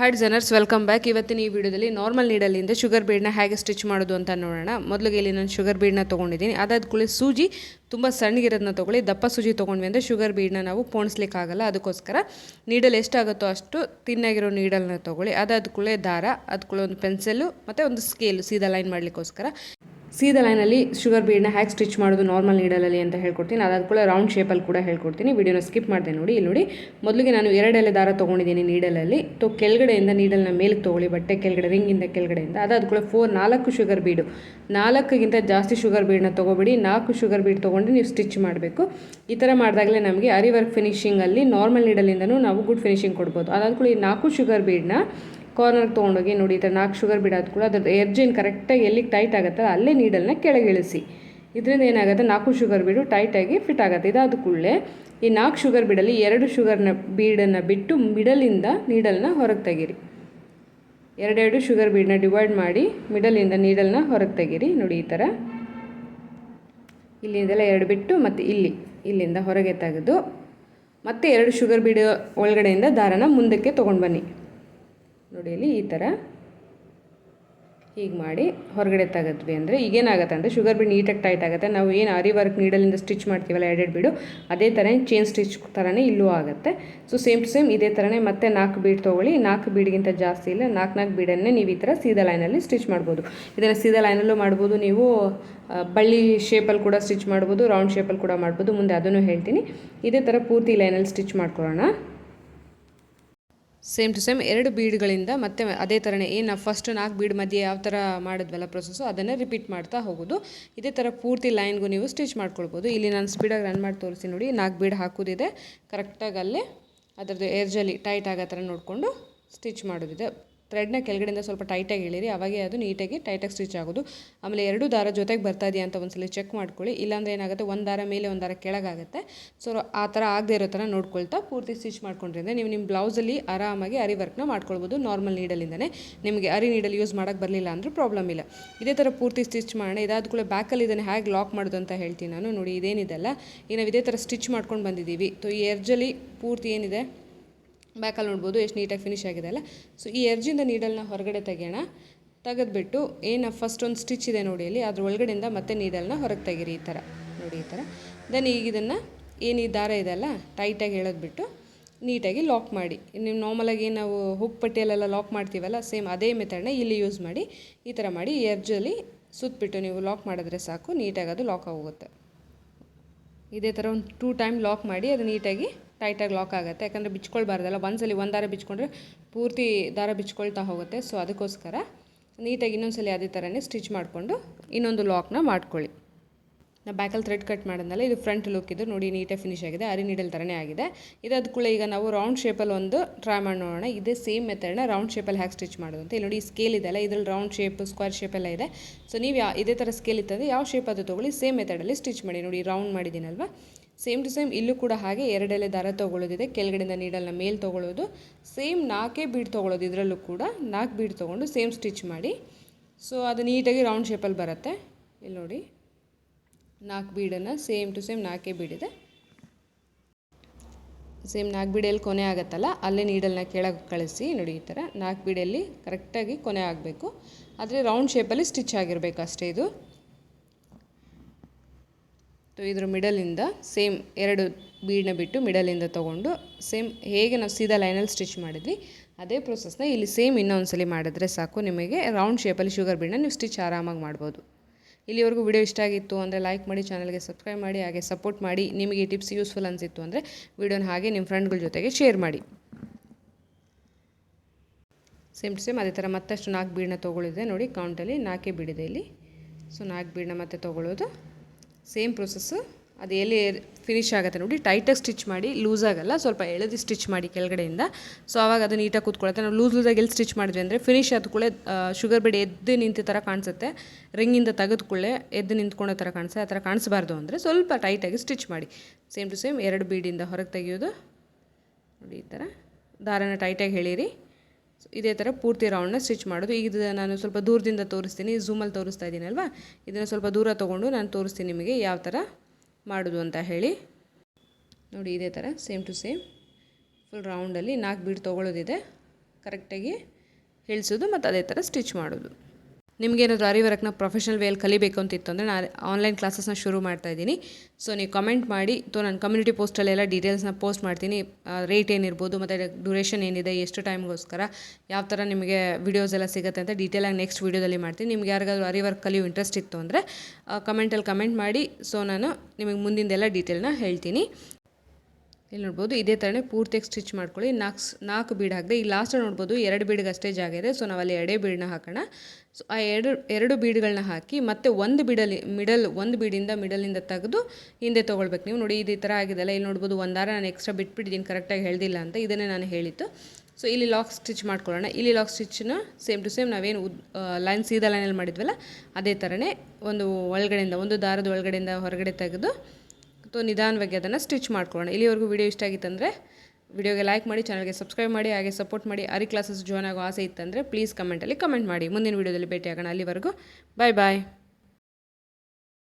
Hi ಜನರ್ಸ್ welcome back ಇವತ್ತಿನ ಈ ವಿಡಿಯೋದಲ್ಲಿ ನಾರ್ಮಲ್ ನೀಡಲಿಂದ ಶುಗರ್ ಬೀಡ್ನ ಹೇಗೆ ಸ್ಟಿಚ್ ಮಾಡೋದು ಅಂತ ನೋಡೋಣ. ಮೊದಲಿಗೆ ಇಲ್ಲಿ ನಾನು ಶುಗರ್ ಬೀಡ್ನ ತೊಗೊಂಡಿದ್ದೀನಿ. ಅದಾದ ಕೂಡಲೇ ಸೂಜಿ, ತುಂಬ ಸಣ್ಣಗಿರೋದನ್ನ ತೊಗೊಳ್ಳಿ. ದಪ್ಪ ಸೂಜಿ ತೊಗೊಂಡ್ವಿ ಅಂದರೆ ಶುಗರ್ ಬೀಡ್ನ ನಾವು ಪೋಣಿಸ್ಲಿಕ್ಕಾಗಲ್ಲ. ಅದಕ್ಕೋಸ್ಕರ ನೀಡಲ್ ಎಷ್ಟಾಗುತ್ತೋ ಅಷ್ಟು ತಿನ್ನಾಗಿರೋ ನೀಡಲ್ನ ತೊಗೊಳ್ಳಿ. ಅದಾದ ಕೂಡಲೇ ದಾರ ಅದ್ಕೊಳ್ಳೆ ಒಂದು ಪೆನ್ಸಿಲು ಮತ್ತು ಒಂದು ಸ್ಕೇಲು ಸೀದಾ ಲೈನ್ ಮಾಡಲಿಕ್ಕೋಸ್ಕರ. ಸೀದಾ ಲೈನಲ್ಲಿ ಶುಗರ್ ಬೀಡನ್ನ ಹ್ಯಾಕ್ ಸ್ಟಿಚ್ ಮಾಡೋದು ನಾರ್ಮಲ್ ನೀಡಲಲ್ಲಿ ಅಂತ ಹೇಳ್ಕೊಡ್ತೀನಿ. ಅದಾದ ಕೂಡ ರೌಂಡ್ ಶೇಪಲ್ಲಿ ಕೂಡ ಹೇಳ್ಕೊಡ್ತೀನಿ. ವಿಡಿಯೋನ ಸ್ಕಿಪ್ ಮಾಡಿದೆ ನೋಡಿ, ಇಲ್ಲಿ ನೋಡಿ. ಮೊದಲಿಗೆ ನಾನು ಎರಡೆಲೆ ದಾರ ತೊಗೊಂಡಿದ್ದೀನಿ ನೀಡಲಲ್ಲಿ. ತೊ ಕೆಳಗಡೆಯಿಂದ ನೀಡಲ್ನ ಮೇಲೆ ತೊಗೊಳ್ಳಿ, ಬಟ್ಟೆ ಕೆಳಗಡೆ, ರಿಂಗಿಂದ ಕೆಳಗಡೆಯಿಂದ. ಅದಾದ ಕೂಡ ಫೋರ್ ನಾಲ್ಕು ಶುಗರ್ ಬೀಡು. ನಾಲ್ಕಿಗಿಂತ ಜಾಸ್ತಿ ಶುಗರ್ ಬೀಡನ್ನ ತೊಗೊಬೇಡಿ. ನಾಲ್ಕು ಶುಗರ್ ಬೀಡ್ ತೊಗೊಂಡು ನೀವು ಸ್ಟಿಚ್ ಮಾಡಬೇಕು. ಈ ಥರ ಮಾಡಿದಾಗಲೇ ನಮಗೆ ಅರಿ ವರ್ಕ್ ಫಿನಿಶಿಂಗಲ್ಲಿ ನಾರ್ಮಲ್ ನೀಡಲಿಂದನೂ ನಾವು ಗುಡ್ ಫಿನಿಶಿಂಗ್ ಕೊಡ್ಬೋದು. ಅದಾದ ಕೂಡ ಈ ನಾಲ್ಕು ಶುಗರ್ ಬೀಡನ್ನ ಕಾರ್ನರ್ಗೆ ತೊಗೊಂಡೋಗಿ ನೋಡಿ ಈ ಥರ ನಾಲ್ಕು ಶುಗರ್ ಬಿಡಾದ ಕೂಡ ಅದ್ರದ್ದು ಎರ್ಜಿನ್ ಕರೆಕ್ಟಾಗಿ ಎಲ್ಲಿಗೆ ಟೈಟ್ ಆಗುತ್ತೆ ಅಲ್ಲೇ ನೀಡಲ್ನ ಕೆಳಗೆ ಇಳಿಸಿ ಇದರಿಂದ ಏನಾಗುತ್ತೆ? ನಾಲ್ಕು ಶುಗರ್ ಬೀಡು ಟೈಟಾಗಿ ಫಿಟ್ ಆಗುತ್ತೆ. ಇದಾದ ಕೂಡಲೇ ಈ ನಾಲ್ಕು ಶುಗರ್ ಬೀಡಲ್ಲಿ ಎರಡು ಶುಗರ್ನ ಬೀಡನ್ನು ಬಿಟ್ಟು ಮಿಡಲಿಂದ ನೀಡಲ್ನ ಹೊರಗೆ ತೆಗೀರಿ. ಎರಡೆರಡು ಶುಗರ್ ಬೀಡನ್ನ ಡಿವೈಡ್ ಮಾಡಿ ಮಿಡಲಿಂದ ನೀಡಲ್ನ ಹೊರಗೆ ತೆಗೀರಿ. ನೋಡಿ ಈ ಥರ ಇಲ್ಲಿಂದೆಲ್ಲ ಎರಡು ಬಿಟ್ಟು ಮತ್ತು ಇಲ್ಲಿ, ಇಲ್ಲಿಂದ ಹೊರಗೆ ತೆಗೆದು ಮತ್ತೆ ಎರಡು ಶುಗರ್ ಬೀಡು ಒಳಗಡೆಯಿಂದ ದಾರನ ಮುಂದಕ್ಕೆ ತೊಗೊಂಡು ಬನ್ನಿ. ನೋಡಿ ಇಲ್ಲಿ ಈ ಥರ ಹೀಗೆ ಮಾಡಿ ಹೊರಗಡೆ ತೆಗೆದ್ವಿ ಅಂದರೆ ಈಗೇನಾಗುತ್ತೆ ಅಂದರೆ ಶುಗರ್ ಬೀಡ್ ನೀಟಾಗಿ ಟೈಟ್ ಆಗುತ್ತೆ. ನಾವು ಏನು ಅರಿ ವರ್ಕ್ ನೀಡಲಿಂದ ಸ್ಟಿಚ್ ಮಾಡ್ತೀವಲ್ಲ ಎರಡೆರಡು ಬೀಡು ಅದೇ ಥರ ಚೇನ್ ಸ್ಟಿಚ್ ಥರನೇ ಇಲ್ಲೂ ಆಗುತ್ತೆ. ಸೊ ಸೇಮ್ ಟು ಸೇಮ್ ಇದೇ ಥರನೇ ಮತ್ತೆ ನಾಲ್ಕು ಬೀಡ್ ತೊಗೊಳ್ಳಿ. ನಾಲ್ಕು ಬೀಡ್ಗಿಂತ ಜಾಸ್ತಿ ಇಲ್ಲ. ನಾಲ್ಕು ನಾಲ್ಕು ಬೀಡನ್ನೇ ನೀವು ಈ ಥರ ಸೀದಾ ಲೈನಲ್ಲಿ ಸ್ಟಿಚ್ ಮಾಡ್ಬೋದು. ಇದನ್ನು ಸೀದಾ ಲೈನಲ್ಲೂ ಮಾಡ್ಬೋದು. ನೀವು ಬಳ್ಳಿ ಶೇಪಲ್ಲಿ ಕೂಡ ಸ್ಟಿಚ್ ಮಾಡ್ಬೋದು ರೌಂಡ್ ಶೇಪಲ್ಲಿ ಕೂಡ ಮಾಡ್ಬೋದು. ಮುಂದೆ ಅದನ್ನು ಹೇಳ್ತೀನಿ. ಇದೇ ಥರ ಪೂರ್ತಿ ಲೈನಲ್ಲಿ ಸ್ಟಿಚ್ ಮಾಡ್ಕೊಳ್ಳೋಣ. ಸೇಮ್ ಟು ಸೇಮ್ ಎರಡು ಬೀಡ್ಗಳಿಂದ ಮತ್ತೆ ಅದೇ ಥರನೇ ಏನು ಫಸ್ಟ್ ನಾಲ್ಕು ಬೀಡ್ ಮಧ್ಯೆ ಯಾವ ಥರ ಮಾಡಿದ್ವಲ್ಲ ಪ್ರೊಸೆಸ್ಸು ಅದನ್ನೇ ರಿಪೀಟ್ ಮಾಡ್ತಾ ಹೋಗೋದು. ಇದೇ ಥರ ಪೂರ್ತಿ ಲೈನ್ಗೂ ನೀವು ಸ್ಟಿಚ್ ಮಾಡ್ಕೊಳ್ಬೋದು. ಇಲ್ಲಿ ನಾನು ಸ್ಪೀಡಾಗಿ ರನ್ ಮಾಡಿ ತೋರಿಸಿ ನೋಡಿ ನಾಲ್ಕು ಬೀಡ್ ಹಾಕೋದಿದೆ. ಕರೆಕ್ಟಾಗಿ ಅಲ್ಲೇ ಅದರದ್ದು ಏರ್ಜಲ್ಲಿ ಟೈಟ್ ಆಗೋ ಥರ ನೋಡಿಕೊಂಡು ಸ್ಟಿಚ್ ಮಾಡೋದಿದೆ. ಥ್ರೆಡ್ನ ಕೆಳಗಡೆಯಿಂದ ಸ್ವಲ್ಪ ಟೈಟಾಗಿ ಎಳೀರಿ ಅವಾಗೆ ಅದು ನೀಟಾಗಿ ಟೈಟಾಗಿ ಸ್ಟಿಚ್ ಆಗೋದು. ಆಮೇಲೆ ಎರಡು ದಾರ ಜೊತೆಗೆ ಬರ್ತಾ ಇದೆಯಾ ಅಂತ ಒಂದ್ಸಲ ಚೆಕ್ ಮಾಡ್ಕೊಳ್ಳಿ. ಇಲ್ಲಾಂದರೆ ಏನಾಗುತ್ತೆ, ಒಂದು ದಾರ ಮೇಲೆ ಒಂದು ದಾರ ಕೆಳಗಾಗುತ್ತೆ. ಸೊ ಆ ಥರ ಆಗದೆ ಇರೋ ಥರ ನೋಡ್ಕೊಳ್ತಾ ಪೂರ್ತಿ ಸ್ಟಿಚ್ ಮಾಡ್ಕೊಂಡ್ರಿಂದ ನೀವು ನಿಮ್ಮ ಬ್ಲೌಸಲ್ಲಿ ಆರಾಮಾಗಿ ಅರಿ ವರ್ಕ್ನ ಮಾಡ್ಕೊಳ್ಬೋದು ನಾರ್ಮಲ್ ನೀಡಲಿಂದನೇ. ನಿಮಗೆ ಅರಿ ನೀಡಲ್ ಯೂಸ್ ಮಾಡೋಕ್ಕೆ ಬರಲಿಲ್ಲ ಅಂದರೆ ಪ್ರಾಬ್ಲಮ್ ಇಲ್ಲ. ಇದೇ ಥರ ಪೂರ್ತಿ ಸ್ಟಿಚ್ ಮಾಡೋಣ. ಇದಾದ ಕೂಡ ಬ್ಯಾಕಲ್ಲಿ ಇದನ್ನು ಹೇಗೆ ಲಾಕ್ ಮಾಡೋದು ಅಂತ ಹೇಳ್ತೀನಿ ನಾನು. ನೋಡಿ, ಇದೇನಿದೆಲ್ಲ. ಈಗ ನಾವು ಇದೇ ಥರ ಸ್ಟಿಚ್ ಮಾಡ್ಕೊಂಡು ಬಂದಿದ್ದೀವಿ. ಸೊ ಈ ಎರ್ಜಲ್ಲಿ ಪೂರ್ತಿ ಏನಿದೆ? ಬ್ಯಾಕಲ್ಲಿ ನೋಡ್ಬೋದು, ಎಷ್ಟು ನೀಟಾಗಿ ಫಿನಿಶ್ ಆಗಿದೆ ಅಲ್ಲ. ಸೊ ಈ ಎರ್ಜಿಂದ ನೀಡಲ್ನ ಹೊರಗಡೆ ತೆಗೆಯೋಣ. ತೆಗೆದ್ಬಿಟ್ಟು, ಏನು ಫಸ್ಟ್ ಒಂದು ಸ್ಟಿಚ್ ಇದೆ ನೋಡಿ ಅಲ್ಲಿ ಅದ್ರ ಒಳಗಡೆಯಿಂದ ಮತ್ತೆ ನೀಡಲ್ನ ಹೊರಗೆ ತೆಗೀರಿ ಈ ಥರ ನೋಡಿ ಈ ಥರ ದೆನ್ ಈಗ ಇದನ್ನು, ಏನು ಈ ದಾರ ಇದೆ ಅಲ್ಲ ಟೈಟಾಗಿ ಹೇಳೋದ್ಬಿಟ್ಟು ನೀಟಾಗಿ ಲಾಕ್ ಮಾಡಿ. ನೀವು ನಾರ್ಮಲಾಗಿ ನಾವು ಹುಕ್ ಪಟ್ಟಿಯಲ್ಲೆಲ್ಲ ಲಾಕ್ ಮಾಡ್ತೀವಲ್ಲ ಸೇಮ್ ಅದೇ ಮೆಥಡ್ನ ಇಲ್ಲಿ ಯೂಸ್ ಮಾಡಿ, ಈ ಥರ ಮಾಡಿ ಎರ್ಜಲ್ಲಿ ಸುತ್ತಬಿಟ್ಟು ನೀವು ಲಾಕ್ ಮಾಡಿದ್ರೆ ಸಾಕು, ನೀಟಾಗಿ ಅದು ಲಾಕ್ ಆಗೋಗುತ್ತೆ. ಇದೇ ಥರ ಒಂದು ಟೂ ಟೈಮ್ ಲಾಕ್ ಮಾಡಿ, ಅದು ನೀಟಾಗಿ ಟೈಟಾಗಿ ಲಾಕ್ ಆಗುತ್ತೆ. ಯಾಕಂದರೆ ಬಿಚ್ಕೊಳ್ಬಾರ್ದಲ್ಲ, ಒಂದ್ಸಲಿ ಒಂದು ದಾರ ಬಿಚ್ಕೊಂಡ್ರೆ ಪೂರ್ತಿ ದಾರ ಬಿಚ್ಕೊಳ್ತಾ ಹೋಗುತ್ತೆ. ಸೊ ಅದಕ್ಕೋಸ್ಕರ ನೀಟಾಗಿ ಇನ್ನೊಂದು ಸಲ ಅದೇ ಥರನೇ ಸ್ಟಿಚ್ ಮಾಡಿಕೊಂಡು ಇನ್ನೊಂದು ಲಾಕ್ನ ಮಾಡ್ಕೊಳ್ಳಿ. ನಾ ಬ್ಯಾಕಲ್ಲಿ ಥ್ರೆಡ್ ಕಟ್ ಮಾಡಿದ್ನಲ್ಲ, ಇದು ಫ್ರಂಟ್ ಲುಕ್ ಇದು. ನೋಡಿ, ನೀಟಾಗಿ ಫಿನಿಶ್ ಆಗಿದೆ. ಅರಿ ನೀಡಲ್ ಥರನೇ ಆಗಿದೆ. ಇದಾದ ಕೂಡ ಈಗ ನಾವು ರೌಂಡ್ ಶೇಪಲ್ಲಿ ಒಂದು ಟ್ರೈ ಮಾಡಿ ನೋಡೋಣ ಇದೇ ಸೇಮ್ ಮೆಥಡ್ನ ರೌಂಡ್ ಶೇಪಲ್ಲಿ ಹ್ಯಾಕ್ ಸ್ಟಿಚ್ ಮಾಡೋದು ಅಂತ. ಇಲ್ಲಿ ನೋಡಿ ಸ್ಕೇಲ್ ಇದೆಲ್ಲ ಇದ್ರಲ್ಲಿ ರೌಂಡ್ ಶೇಪ್ ಸ್ಕ್ವೇರ್ ಶೇಪೆಲ್ಲ ಇದೆ. ಸೊ ನೀವು ಯಾ ಇದೇ ಥರ ಸ್ಕೇಲ್ ಇತ್ತಂದರೆ ಯಾವ ಶೇಪ್ ಅದು ತೊಗೊಳ್ಳಿ ಸೇಮ್ ಮೆಥಡಲ್ಲಿ ಸ್ಟಿಚ್ ಮಾಡಿ. ನೋಡಿ ರೌಂಡ್ ಮಾಡಿದ್ದೀನಲ್ವ? ಸೇಮ್ ಟು ಸೇಮ್ ಇಲ್ಲೂ ಕೂಡ ಹಾಗೆ ಎರಡೆಲೆ ದಾರ ತೊಗೊಳ್ಳೋದಿದೆ. ಕೆಳಗಡೆಯಿಂದ ನೀಡಲ್ನ ಮೇಲೆ ತೊಗೊಳ್ಳೋದು. ಸೇಮ್ ನಾಲ್ಕೇ ಬೀಡ್ ತೊಗೊಳ್ಳೋದು. ಇದರಲ್ಲೂ ಕೂಡ ನಾಲ್ಕು ಬೀಡ್ ತೊಗೊಂಡು ಸೇಮ್ ಸ್ಟಿಚ್ ಮಾಡಿ. ಸೊ ಅದು ನೀಟಾಗಿ ರೌಂಡ್ ಶೇಪಲ್ಲಿ ಬರುತ್ತೆ. ಇಲ್ಲಿ ನೋಡಿ. ನಾಲ್ಕು ಬೀಡನ್ನು ಸೇಮ್ ಟು ಸೇಮ್ ನಾಲ್ಕೇ ಬೀಡಿದೆ ಸೇಮ್ ನಾಲ್ಕು ಬೀಡಲ್ಲಿ ಕೊನೆ ಆಗುತ್ತಲ್ಲ? ಅಲ್ಲೇ ನೀಡಲ್ನ ಕೆಳಗೆ ಕಳಿಸಿ. ನೋಡಿ, ಈ ಥರ ನಾಲ್ಕು ಬೀಡಲ್ಲಿ ಕರೆಕ್ಟಾಗಿ ಕೊನೆ ಆಗಬೇಕು. ಆದರೆ ರೌಂಡ್ ಶೇಪಲ್ಲಿ ಸ್ಟಿಚ್ ಆಗಿರಬೇಕು ಅಷ್ಟೇ ಇದು. ಸೊ ಇದ್ರ ಮಿಡಲಿಂದ ಸೇಮ್ ಎರಡು ಬೀಡನ್ನ ಬಿಟ್ಟು ಮಿಡಲಿಂದ ತೊಗೊಂಡು ಸೇಮ್ ಹೇಗೆ ನಾವು ಸೀದಾ ಲೈನಲ್ಲಿ ಸ್ಟಿಚ್ ಮಾಡಿದ್ವಿ, ಅದೇ ಪ್ರೊಸೆಸ್ನ ಇಲ್ಲಿ ಸೇಮ್ ಇನ್ನೊಂದ್ಸಲಿ ಮಾಡಿದ್ರೆ ಸಾಕು. ನಿಮಗೆ ರೌಂಡ್ ಶೇಪಲ್ಲಿ ಶುಗರ್ ಬೀಡನ್ನ ನೀವು ಸ್ಟಿಚ್ ಆರಾಮಾಗಿ ಮಾಡ್ಬೋದು. ಇಲ್ಲಿವರೆಗೂ ವಿಡಿಯೋ ಇಷ್ಟ ಆಗಿತ್ತು ಅಂದರೆ ಲೈಕ್ ಮಾಡಿ ಚಾನಲ್ಗೆ ಸಬ್ಸ್ಕ್ರೈಬ್ ಮಾಡಿ, ಹಾಗೆ ಸಪೋರ್ಟ್ ಮಾಡಿ. ನಿಮಗೆ ಟಿಪ್ಸ್ ಯೂಸ್ಫುಲ್ ಅನಿಸಿತ್ತು ಅಂದರೆ ವಿಡಿಯೋನ ಹಾಗೆ ನಿಮ್ಮ ಫ್ರೆಂಡ್ಗಳ ಜೊತೆಗೆ ಶೇರ್ ಮಾಡಿ. ಸೇಮ್ ಟು ಸೇಮ್ ಅದೇ ಥರ ಮತ್ತಷ್ಟು ನಾಲ್ಕು ಬೀಡನ್ನ ತೊಗೊಳಿದೆ ನೋಡಿ. ಕೌಂಟಲ್ಲಿ ನಾಲ್ಕೇ ಬೀಡಿದೆ ಇಲ್ಲಿ. ಸೊ ನಾಲ್ಕು ಬೀಡನ್ನ ಮತ್ತೆ ತೊಗೊಳ್ಳೋದು. Same process. ಅದು ಎಲ್ಲಿ ಫಿನಿಶ್ ಆಗುತ್ತೆ ನೋಡಿ. ಟೈಟಾಗಿ ಸ್ಟಿಚ್ ಮಾಡಿ ಲೂಸ್ ಆಗಲ್ಲ, ಸ್ವಲ್ಪ ಎಳೆದು ಸ್ಟಿಚ್ ಮಾಡಿ ಕೆಳಗಡೆಯಿಂದ. ಸೊ ಆವಾಗ ಅದು ನೀಟಾಗಿ ಕೂತ್ಕೊಳ್ಳುತ್ತೆ ನಾವು ಲೂಸ್ ಲೂಸಾಗಿ ಎಲ್ಲಿ ಸ್ಟಿಚ್ ಮಾಡಿದ್ವಿ ಅಂದರೆ ಫಿನಿಶ್ ಆದ ಕೂಡ ಶುಗರ್ ಬೆಡ್ ಎದ್ದು ನಿಂತ ಥರ ಕಾಣಿಸುತ್ತೆ. ರಿಂಗಿಂದ ತೆಗೆದ ಕೂಡಲೇ ಎದ್ದು ನಿಂತ್ಕೊಳ್ಳೋ ಥರ ಕಾಣಿಸುತ್ತೆ. ಆ ಥರ ಕಾಣಿಸ್ಬಾರ್ದು ಅಂದರೆ ಸ್ವಲ್ಪ ಟೈಟಾಗಿ ಸ್ಟಿಚ್ ಮಾಡಿ. ಸೇಮ್ ಟು ಸೇಮ್ ಎರಡು ಬೀಡಿಂದ ಹೊರಗೆ ತೆಗೆಯೋದು. ನೋಡಿ ಈ ಥರ. ದಾರನ ಟೈಟಾಗಿ ಹೇಳಿರಿ. ಇದೇ ಥರ ಪೂರ್ತಿ ರೌಂಡ್ನ ಸ್ಟಿಚ್ ಮಾಡೋದು. ಈಗ ನಾನು ಸ್ವಲ್ಪ ದೂರದಿಂದ ತೋರಿಸ್ತೀನಿ. ಝೂಮಲ್ಲಿ ತೋರಿಸ್ತಾ ಇದ್ದೀನಲ್ವಾ ಇದನ್ನು ಸ್ವಲ್ಪ ದೂರ ತೊಗೊಂಡು ನಾನು ತೋರಿಸ್ತೀನಿ ನಿಮಗೆ ಯಾವ ಥರ ಮಾಡೋದು ಅಂತ ಹೇಳಿ. ನೋಡಿ, ಇದೇ ಥರ ಸೇಮ್ ಟು ಸೇಮ್ ಫುಲ್ ರೌಂಡಲ್ಲಿ ನಾಲ್ಕು ಬೀಡ್ ತೊಗೊಳ್ಳೋದಿದೆ. ಕರೆಕ್ಟಾಗಿ ಇಳಿಸೋದು ಮತ್ತು ಅದೇ ಥರ ಸ್ಟಿಚ್ ಮಾಡೋದು. ನಿಮಗೇನಾದರೂ ಅರಿ ವರ್ಕ್ನ ಪ್ರೊಫೆಷನಲ್ ವೇಲ್ ಕಲಿಬೇಕು ಅಂತ ಇತ್ತು ಅಂದರೆ ನಾನು ಆನ್ಲೈನ್ ಕ್ಲಾಸಸ್ನ ಶುರು ಮಾಡ್ತಾ ಇದ್ದೀನಿ. ಸೊ ನೀವು ಕಮೆಂಟ್ ಮಾಡಿ, ತೋ ನಾನು ಕಮ್ಯುನಿಟಿ ಪೋಸ್ಟಲ್ಲೆಲ್ಲ ಡೀಟೇಲ್ಸ್ನ ಪೋಸ್ಟ್ ಮಾಡ್ತೀನಿ. ರೇಟ್ ಏನಿರ್ಬೋದು, ಮತ್ತು ಡ್ಯೂರೇಷನ್ ಏನಿದೆ, ಎಷ್ಟು ಟೈಮ್ಗೋಸ್ಕರ ಯಾವ ಥರ ನಿಮಗೆ ವಿಡಿಯೋಸ್ ಎಲ್ಲ ಸಿಗುತ್ತೆ ಅಂತ ಡೀಟೇಲಾಗಿ ನೆಕ್ಸ್ಟ್ ವೀಡಿಯೋದಲ್ಲಿ ಮಾಡ್ತೀನಿ. ನಿಮ್ಗೆ ಯಾರಿಗಾದ್ರೂ ಅರಿ ವರ್ಕ್ ಕಲಿಯೋ ಇಂಟ್ರೆಸ್ಟ್ ಇತ್ತು ಅಂದರೆ ಕಮೆಂಟಲ್ಲಿ ಕಮೆಂಟ್ ಮಾಡಿ. ಸೊ ನಾನು ನಿಮಗೆ ಮುಂದಿಂದೆಲ್ಲ ಡೀಟೇಲ್ನ ಹೇಳ್ತೀನಿ. ಇಲ್ಲಿ ನೋಡ್ಬೋದು ಇದೇ ಥರನೇ ಪೂರ್ತಿಯಾಗಿ ಸ್ಟಿಚ್ ಮಾಡ್ಕೊಳ್ಳಿ. ನಾಲ್ಕು ನಾಲ್ಕು ಬೀಡ್ ಹಾಕಿದೆ, ಈ ಲಾಸ್ಟ್ ನೋಡ್ಬೋದು ಎರಡು ಬೀಡ್ಗೆ ಅಷ್ಟೇ ಜಾಗ ಇದೆ. ಸೊ ನಾವಲ್ಲಿ ಎರಡೇ ಬೀಡನ್ನ ಹಾಕೋಣ. ಸೊ ಆ ಎರಡು ಎರಡು ಬೀಡ್ಗಳನ್ನ ಹಾಕಿ ಮತ್ತೆ ಒಂದು ಬೀಡಲ್ಲಿ ಮಿಡಲ್ ಒಂದು ಬೀಡಿಂದ ಮಿಡಲಿಂದ ತೆಗೆದು ಹಿಂದೆ ತೊಗೊಳ್ಬೇಕು. ನೀವು ನೋಡಿ ಇದು ಈ ಥರ ಆಗಿದೆಲ್ಲ ಇಲ್ಲಿ ನೋಡ್ಬೋದು ಒಂದಾರ ನಾನು ಎಕ್ಸ್ಟ್ರಾ ಬಿಟ್ಬಿಟ್ಟಿದ್ದೀನಿ ಕರೆಕ್ಟಾಗಿ ಹೇಳ್ದಿಲ್ಲ ಅಂತ. ಇದನ್ನೇ ನಾನು ಹೇಳಿತ್ತು ಸೊ ಇಲ್ಲಿ ಲಾಕ್ ಸ್ಟಿಚ್ ಮಾಡ್ಕೊಳ್ಳೋಣ. ಇಲ್ಲಿ ಲಾಕ್ ಸ್ಟಿಚ್ನ ಸೇಮ್ ಟು ಸೇಮ್ ನಾವೇನು ಉದ್ ಲೈನ್ ಸೀದಾ ಲೈನಲ್ಲಿ ಮಾಡಿದ್ವಲ್ಲ, ಅದೇ ಥರನೇ ಒಂದು ಒಳಗಡೆಯಿಂದ, ಒಂದು ದಾರದ ಒಳಗಡೆಯಿಂದ ಹೊರಗಡೆ ತೆಗೆದು ಅಥವಾ ನಿಧಾನವಾಗಿ ಅದನ್ನು ಸ್ಟಿಚ್ ಮಾಡ್ಕೊಳ್ಳೋಣ. ಇಲ್ಲಿವರೆಗೂ ವಿಡಿಯೋ ಇಷ್ಟ ಆಗಿತ್ತಂದರೆ ವಿಡಿಯೋಗೆ ಲೈಕ್ ಮಾಡಿ, ಚಾನಲ್ಗೆ ಸಬ್ಸ್ಕ್ರೈಬ್ ಮಾಡಿ, ಹಾಗೆ ಸಪೋರ್ಟ್ ಮಾಡಿ. ಅರಿ ಕ್ಲಾಸಸ್ ಜಾಯ್ನ್ ಆಗೋ ಆಸೆ ಇತ್ತಂದರೆ ಪ್ಲೀಸ್ ಕಮೆಂಟಲ್ಲಿ ಕಮೆಂಟ್ ಮಾಡಿ. ಮುಂದಿನ ವಿಡಿಯೋದಲ್ಲಿ ಭೇಟಿಯಾಗೋಣ. ಅಲ್ಲಿವರೆಗೂ ಬಾಯ್ ಬಾಯ್